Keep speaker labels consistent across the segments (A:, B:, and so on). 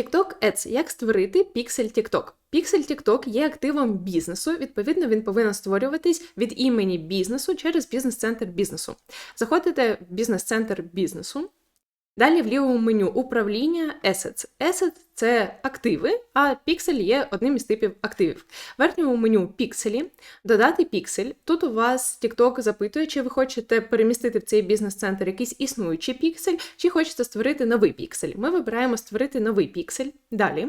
A: TikTok Ads. Як створити піксель TikTok? Піксель TikTok є активом бізнесу. Відповідно, він повинен створюватись від імені бізнесу через бізнес-центр бізнесу. Заходите в бізнес-центр бізнесу. Далі в лівому меню управління Assets. Assets – це активи, а піксель є одним із типів активів. В верхньому меню пікселі, додати піксель. Тут у вас TikTok запитує, чи ви хочете перемістити в цей бізнес-центр якийсь існуючий піксель, чи хочете створити новий піксель. Ми вибираємо створити новий піксель. Далі.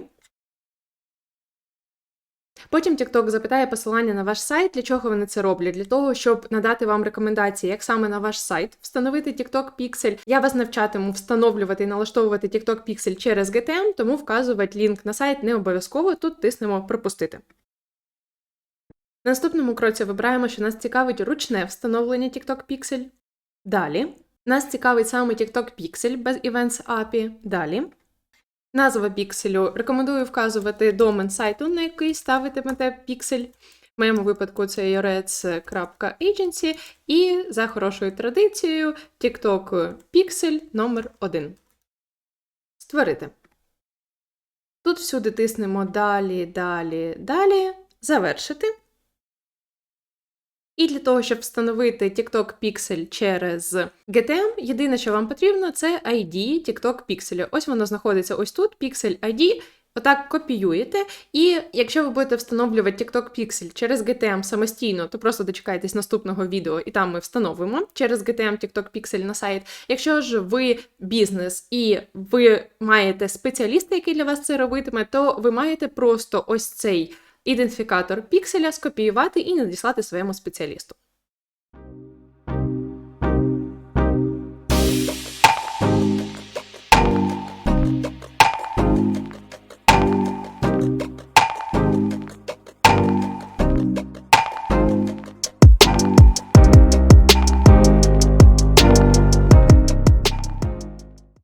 A: Потім TikTok запитає посилання на ваш сайт. Для чого вони це роблять? Для того, щоб надати вам рекомендації, як саме на ваш сайт встановити TikTok Pixel. Я вас навчатиму встановлювати і налаштовувати TikTok Pixel через GTM, тому вказувати лінк на сайт не обов'язково. Тут тиснемо пропустити. На наступному кроці вибираємо, що нас цікавить ручне встановлення TikTok Pixel. Далі. Нас цікавить саме TikTok Pixel без Events API. Далі. Назва пікселю. Рекомендую вказувати домен сайту, на який ставитимете піксель. В моєму випадку це yorets.agency. І за хорошою традицією TikTok Pixel номер 1 Створити. Тут всюди тиснемо далі, далі, далі. Завершити. І для того, щоб встановити TikTok Pixel через GTM, єдине, що вам потрібно, це ID TikTok Pixel. Ось воно знаходиться ось тут, Pixel ID. Отак копіюєте, і якщо ви будете встановлювати TikTok Pixel через GTM самостійно, то просто дочекайтесь наступного відео, і там ми встановимо через GTM TikTok Pixel на сайт. Якщо ж ви бізнес і ви маєте спеціаліста, який для вас це робитиме, то ви маєте просто ось цей ідентифікатор пікселя скопіювати і надіслати своєму спеціалісту.